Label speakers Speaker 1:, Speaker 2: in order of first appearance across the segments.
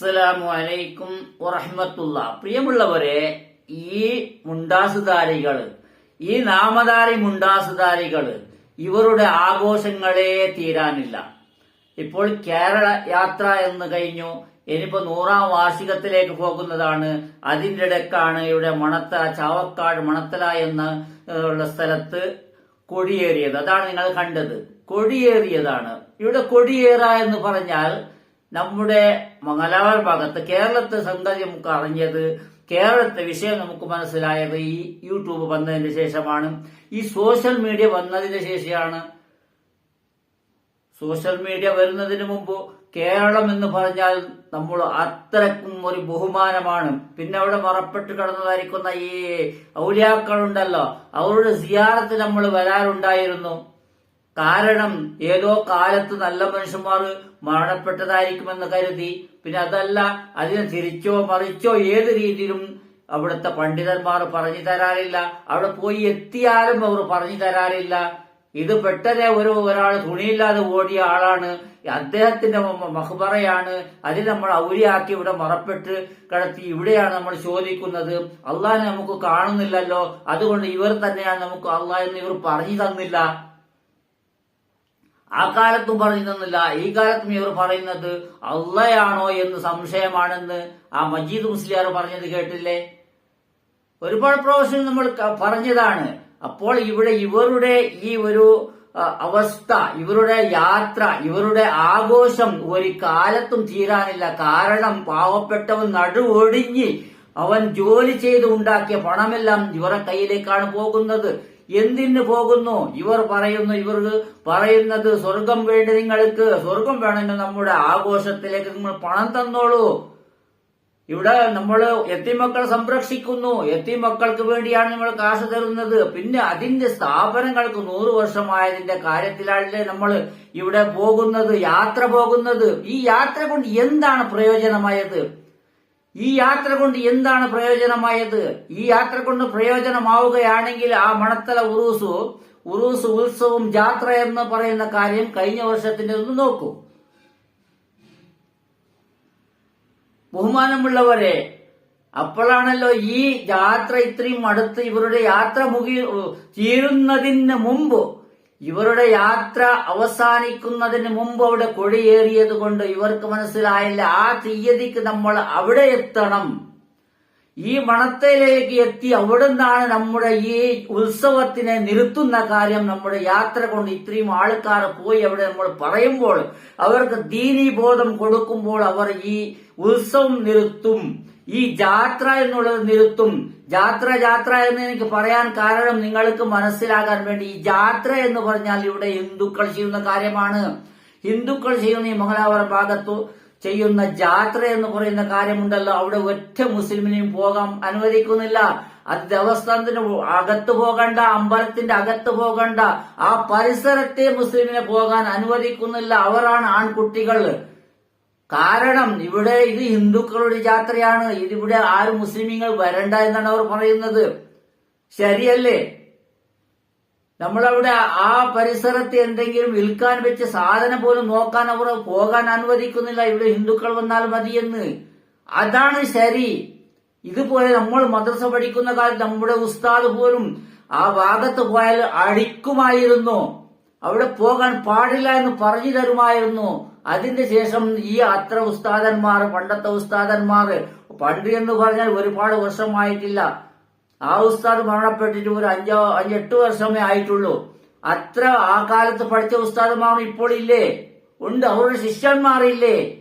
Speaker 1: അസ്സലാമു അലൈക്കും വറഹ്മത്തുള്ള. പ്രിയമുള്ളവരെ ഈ മുണ്ടാസുധാരികൾ ഈ നാമധാരി മുണ്ടാസുധാരികൾ ഇവരുടെ ആഘോഷങ്ങളെ തീരാനില്ല. ഇപ്പോൾ കേരള യാത്ര എന്ന് കഴിഞ്ഞു. ഇനിയിപ്പോ നൂറാം വാർഷികത്തിലേക്ക് പോകുന്നതാണ്. അതിന്റെ ഇടക്കാണ് ഇവിടെ മണത്തല ചാവക്കാട് മണത്തല എന്ന ഉള്ള സ്ഥലത്ത് കൊടിയേറിയത്. അതാണ് നിങ്ങൾ കണ്ടത്. കൊടിയേറിയതാണ്. ഇവിടെ കൊടിയേറ എന്ന് പറഞ്ഞാൽ നമ്മുടെ മംഗലാപുര ഭാഗത്ത് കേരളത്തെ സംഗതി നമുക്ക് അറിഞ്ഞത് കേരളത്തെ വിഷയം നമുക്ക് മനസ്സിലായത് ഈ യൂട്യൂബ് വന്നതിന് ശേഷമാണ്. ഈ സോഷ്യൽ മീഡിയ വന്നതിന് ശേഷമാണ്. സോഷ്യൽ മീഡിയ വരുന്നതിന് മുമ്പ് കേരളം എന്ന് പറഞ്ഞാൽ നമ്മൾ അത്രക്കും ഒരു ബഹുമാനമാണ്. പിന്നെ അവിടെ മറപ്പെട്ട് കിടന്നതായിരിക്കുന്ന ഈ ഔലിയാക്കളുണ്ടല്ലോ അവരുടെ സിയാറത്ത് നമ്മൾ വരാറുണ്ടായിരുന്നു. കാരണം ഏതോ കാലത്ത് നല്ല മനുഷ്യന്മാർ മരണപ്പെട്ടതായിരിക്കുമെന്ന് കരുതി. പിന്നെ അതല്ല അതിനെ തിരിച്ചോ മറിച്ചോ ഏത് രീതിയിലും അവിടുത്തെ പണ്ഡിതന്മാർ പറഞ്ഞു തരാറില്ല. അവിടെ പോയി എത്തിയാലും അവർ പറഞ്ഞു തരാറില്ല. ഇത് പെട്ടെന്ന് ഒരു ഒരാൾ തുണിയില്ലാതെ ഓടിയ ആളാണ്. അദ്ദേഹത്തിന്റെ മഹ്ബറയാണ്. അതിൽ നമ്മൾ ഔലിയാക്കി ഇവിടെ മറപ്പെട്ട് കിടത്തി ഇവിടെയാണ് നമ്മൾ ചോദിക്കുന്നത് അള്ളാഹിനെ നമുക്ക് കാണുന്നില്ലല്ലോ. അതുകൊണ്ട് ഇവർ തന്നെയാണ് നമുക്ക് അള്ളാഹ് എന്ന് ഇവർ പറഞ്ഞു തന്നില്ല. ആ കാലത്തും പറഞ്ഞു തന്നില്ല ഈ കാലത്തും ഇവർ പറയുന്നത് അള്ളയാണോ എന്ന് സംശയമാണെന്ന് ആ മജീദ് മുസ്ലിയാർ പറഞ്ഞത് കേട്ടില്ലേ? ഒരുപാട് പ്രാവശ്യം നമ്മൾ പറഞ്ഞതാണ്. അപ്പോൾ ഇവിടെ ഇവരുടെ ഈ ഒരു അവസ്ഥ ഇവരുടെ യാത്ര ഇവരുടെ ആഘോഷം ഒരു കാലത്തും തീരാനില്ല. കാരണം പാവപ്പെട്ടവൻ നടുവൊടിഞ്ഞ് അവൻ ജോലി ചെയ്ത് ഉണ്ടാക്കിയ പണമെല്ലാം ഇവരുടെ കയ്യിലേക്കാണ് പോകുന്നത്. എന്തിന് പോകുന്നു? ഇവർ പറയുന്നു ഇവർ പറയുന്നത് സ്വർഗം വേണ്ടി നിങ്ങൾക്ക് സ്വർഗം വേണമെങ്കിൽ നമ്മുടെ ആഘോഷത്തിലേക്ക് നിങ്ങൾ പണം തന്നോളൂ. ഇവിടെ നമ്മൾ എത്തിമക്കൾ സംരക്ഷിക്കുന്നു. എത്തിമക്കൾക്ക് വേണ്ടിയാണ് നമ്മൾ കാശ് തരുന്നത്. പിന്നെ അതിന്റെ സ്ഥാപനങ്ങൾക്ക് നൂറ് വർഷമായതിന്റെ കാര്യത്തിലല്ലേ നമ്മൾ ഇവിടെ പോകുന്നത് യാത്ര പോകുന്നത്. ഈ യാത്ര കൊണ്ട് എന്താണ് പ്രയോജനമായത്? ഈ യാത്ര കൊണ്ട് എന്താണ് പ്രയോജനമായത്? ഈ യാത്ര കൊണ്ട് പ്രയോജനമാവുകയാണെങ്കിൽ ആ മണത്തല ഉറൂസു ഉറൂസ് ഉത്സവം ജാത്ര എന്ന് പറയുന്ന കാര്യം കഴിഞ്ഞ വർഷത്തിന്റെ ഒന്ന് നോക്കൂ. ബഹുമാനമുള്ളവരെ അപ്പോഴാണല്ലോ ഈ യാത്ര ഇത്രയും അടുത്ത് ഇവരുടെ യാത്ര മുഖി തീരുന്നതിന് മുമ്പ് ഇവരുടെ യാത്ര അവസാനിക്കുന്നതിന് മുമ്പ് അവിടെ കൊടിയേറിയത് കൊണ്ട് ഇവർക്ക് മനസ്സിലായില്ല ആ തീയതിക്ക് നമ്മൾ അവിടെ എത്തണം. ഈ മണത്തയിലേക്ക് എത്തി അവിടുന്നാണ് നമ്മുടെ ഈ ഉത്സവത്തിനെ നിർത്തുന്ന കാര്യം നമ്മുടെ യാത്ര കൊണ്ട് ഇത്രയും ആൾക്കാർ പോയി അവിടെ നമ്മൾ പറയുമ്പോൾ അവർക്ക് ദീനീബോധം കൊടുക്കുമ്പോൾ അവർ ഈ ഉത്സവം നിർത്തും. ഈ ജാത്ര എന്നുള്ളത് നിരുത്തും. ജാത്ര ജാത്ര എന്ന് എനിക്ക് പറയാൻ കാരണം നിങ്ങൾക്ക് മനസ്സിലാകാൻ വേണ്ടി ഈ ജാത്ര എന്ന് പറഞ്ഞാൽ ഇവിടെ ഹിന്ദുക്കൾ ചെയ്യുന്ന കാര്യമാണ്. ഹിന്ദുക്കൾ ചെയ്യുന്ന ഈ മംഗലാപുരം ഭാഗത്തു ചെയ്യുന്ന ജാത്ര എന്ന് പറയുന്ന കാര്യമുണ്ടല്ലോ. അവിടെ ഒറ്റ മുസ്ലിമിനെയും പോകാൻ അനുവദിക്കുന്നില്ല. അത് ദേവസ്ഥാനത്തിന് അകത്ത് പോകണ്ട അമ്പലത്തിന്റെ അകത്ത് പോകണ്ട ആ പരിസരത്തെ മുസ്ലിമിനെ പോകാൻ അനുവദിക്കുന്നില്ല. അവരാണ് ആൺകുട്ടികൾ. കാരണം ഇവിടെ ഇത് ഹിന്ദുക്കളുടെ യാത്രയാണ്. ഇതിവിടെ ആരും മുസ്ലിമീങ്ങൾ വരണ്ട എന്നാണ് അവർ പറയുന്നത്. ശരിയല്ലേ? നമ്മളവിടെ ആ പരിസരത്ത് എന്തെങ്കിലും വിൽക്കാൻ വെച്ച് സാധനം പോലും നോക്കാൻ അവർ പോകാൻ അനുവദിക്കുന്നില്ല. ഇവിടെ ഹിന്ദുക്കൾ വന്നാൽ മതിയെന്ന്. അതാണ് ശരി. ഇതുപോലെ നമ്മൾ മദ്രസ പഠിക്കുന്ന കാലത്ത് നമ്മുടെ ഉസ്താദ് പോലും ആ ഭാഗത്ത് പോയാൽ അടിക്കുമായിരുന്നു. അവിടെ പോകാൻ പാടില്ല എന്ന് പറഞ്ഞു തരുമായിരുന്നു. അതിന്റെ ശേഷം ഈ അത്ര ഉസ്താദന്മാർ പണ്ടത്തെ ഉസ്താദന്മാർ പണ്ട് എന്ന് പറഞ്ഞാൽ ഒരുപാട് വർഷമായിട്ടില്ല. ആ ഉസ്താദ് മരണപ്പെട്ടിട്ട് ഒരു അഞ്ചോ അഞ്ചെട്ട് വർഷമേ ആയിട്ടുള്ളൂ. അത്ര ആ കാലത്ത് പഠിച്ച ഉസ്താദന്മാർ ഇപ്പോൾ ഇല്ലേ? ഉണ്ട്. അവരുടെ ശിഷ്യന്മാരില്ലേ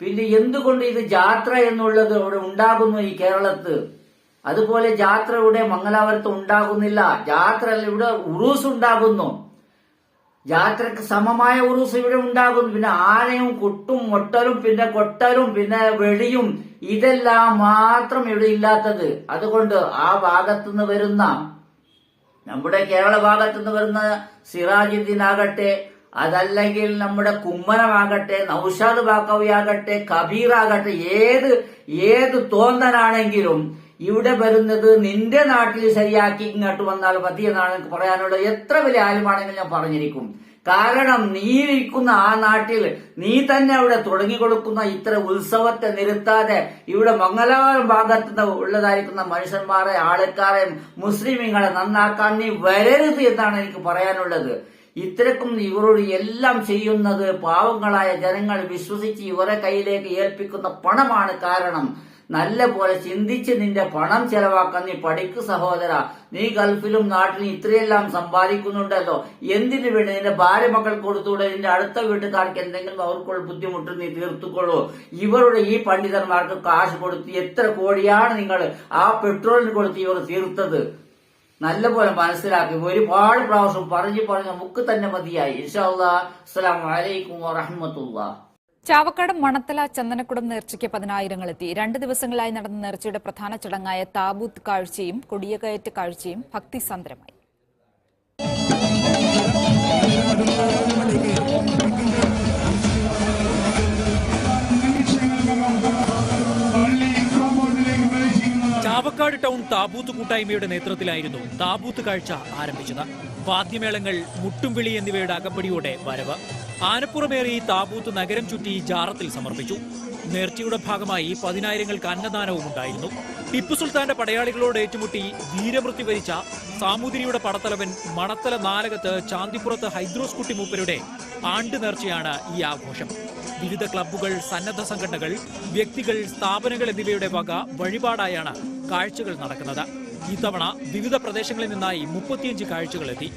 Speaker 1: പിന്നെ എന്തുകൊണ്ട് ഇത് ജാത്ര എന്നുള്ളത് അവിടെ ഉണ്ടാകുന്നു ഈ കേരളത്ത്? അതുപോലെ ജാത്ര ഇവിടെ മംഗലാപുരത്ത് ഉണ്ടാകുന്നില്ല. ജാത്ര ഇവിടെ ഉറൂസ് ഉണ്ടാകുന്നു. ജാത്രക്ക് സമമായ ഉറൂസ് ഇവിടെ ഉണ്ടാകുന്നു. പിന്നെ ആനയും കുട്ടും മൊട്ടലും പിന്നെ കൊട്ടലും പിന്നെ വെളിയും ഇതെല്ലാം മാത്രം ഇവിടെ ഇല്ലാത്തത്. അതുകൊണ്ട് ആ ഭാഗത്തുനിന്ന് വരുന്ന നമ്മുടെ കേരള ഭാഗത്തുനിന്ന് വരുന്ന സിറാജുദ്ദീൻ ആകട്ടെ അതല്ലെങ്കിൽ നമ്മുടെ കുമ്മനമാകട്ടെ നൌഷാദ് ബാക്കവിയാകട്ടെ കബീറാകട്ടെ ഏത് ഏത് തോന്നനാണെങ്കിലും ഇവിടെ വരുന്നത് നിന്റെ നാട്ടിൽ ശരിയാക്കി ഇങ്ങോട്ട് വന്നാൽ മതി എന്നാണ് എനിക്ക് പറയാനുള്ളത്. എത്ര വലിയ ആലുമാണെങ്കിലും ഞാൻ പറഞ്ഞിരിക്കും. കാരണം നീ ഇരിക്കുന്ന ആ നാട്ടിൽ നീ തന്നെ അവിടെ തുടങ്ങി കൊടുക്കുന്ന ഇത്ര ഉത്സവത്തെ നിർത്താതെ ഇവിടെ മംഗലാപുരം ഭാഗത്ത് ഉള്ളതായിരിക്കുന്ന മനുഷ്യന്മാരെ ആൾക്കാരെ മുസ്ലിമീങ്ങളെ നന്നാക്കാൻ നീ വരരുത് എന്നാണ് എനിക്ക് പറയാനുള്ളത്. ഇത്തരക്കും ഇവരോട് എല്ലാം ചെയ്യുന്നത് പാവങ്ങളായ ജനങ്ങൾ വിശ്വസിച്ച് ഇവരെ കയ്യിലേക്ക് ഏൽപ്പിക്കുന്ന പണമാണ് കാരണം. നല്ല പോലെ ചിന്തിച്ച് നിന്റെ പണം ചെലവാക്കാൻ നീ പഠിക്കു സഹോദര. നീ ഗൾഫിലും നാട്ടിലും ഇത്രയെല്ലാം സമ്പാദിക്കുന്നുണ്ടല്ലോ. എന്തിനു വേണ്ടി നിന്റെ ഭാര്യ മക്കൾ കൊടുത്തൂടെ നിന്റെ അടുത്ത വീട്ടുകാർക്ക് എന്തെങ്കിലും അവർക്കുള്ള ബുദ്ധിമുട്ട് നീ തീർത്തുകൊള്ളൂ. ഇവരുടെ ഈ പണ്ഡിതന്മാർക്ക് കാശ് കൊടുത്ത് എത്ര കോടിയാണ് നിങ്ങൾ ആ പെട്രോളിന് കൊടുത്ത് ഇവർ തീർത്തത്? നല്ലപോലെ മനസ്സിലാക്കി. ഒരുപാട് പ്രാവശ്യം പറഞ്ഞു പറഞ്ഞ മുക്ക് തന്നെ മതിയായി. ഇൻഷാല്ലാ അസ്സലാമു വലൈക്കും വറഹ്മത്തുള്ളാ
Speaker 2: ചാവക്കാട് മണത്തല ചന്ദനക്കുടം നേർച്ചയ്ക്ക് പതിനായിരങ്ങൾ എത്തി രണ്ട് ദിവസങ്ങളായി നടന്ന നേർച്ചയുടെ പ്രധാന ചടങ്ങായ താബൂത്ത് കാഴ്ചയും കൊടിയകയറ്റ കാഴ്ചയും ഭക്തിസാന്ദ്രമായി
Speaker 3: താബൂത്ത് കൂട്ടായ്മയുടെ നേതൃത്വത്തിലായിരുന്നു താബൂത്ത് കാഴ്ച ആരംഭിച്ചത്. വാദ്യമേളങ്ങൾ മുട്ടുംവിളി എന്നിവയുടെ അകമ്പടിയോടെ വരവ്. ആനപ്പുറമേറി താബൂത്ത് നഗരം ചുറ്റി ജാറത്തിൽ സമർപ്പിച്ചു. നേർച്ചയുടെ ഭാഗമായി പതിനായിരങ്ങൾക്ക് അന്നദാനവും ഉണ്ടായിരുന്നു. ടിപ്പു സുൽത്താന്റെ പടയാളികളോട് ഏറ്റുമുട്ടി വീരമൃത്യു വരിച്ച സാമൂതിരിയുടെ പടത്തലവൻ മണത്തല നാലകത്ത് ചാന്തിപ്പുറത്ത് ഹൈദ്രോസ് കുട്ടി മൂപ്പരുടെ ആണ്ട് നേർച്ചയാണ് ഈ ആഘോഷം. വിവിധ ക്ലബ്ബുകൾ സന്നദ്ധ സംഘടനകൾ വ്യക്തികൾ സ്ഥാപനങ്ങൾ എന്നിവയുടെ വക വഴിപാടായാണ് കാഴ്ചകൾ നടക്കുന്നത്. ഇത്തവണ വിവിധ പ്രദേശങ്ങളിൽ നിന്നായി മുപ്പത്തിയഞ്ച് കാഴ്ചകൾ എത്തി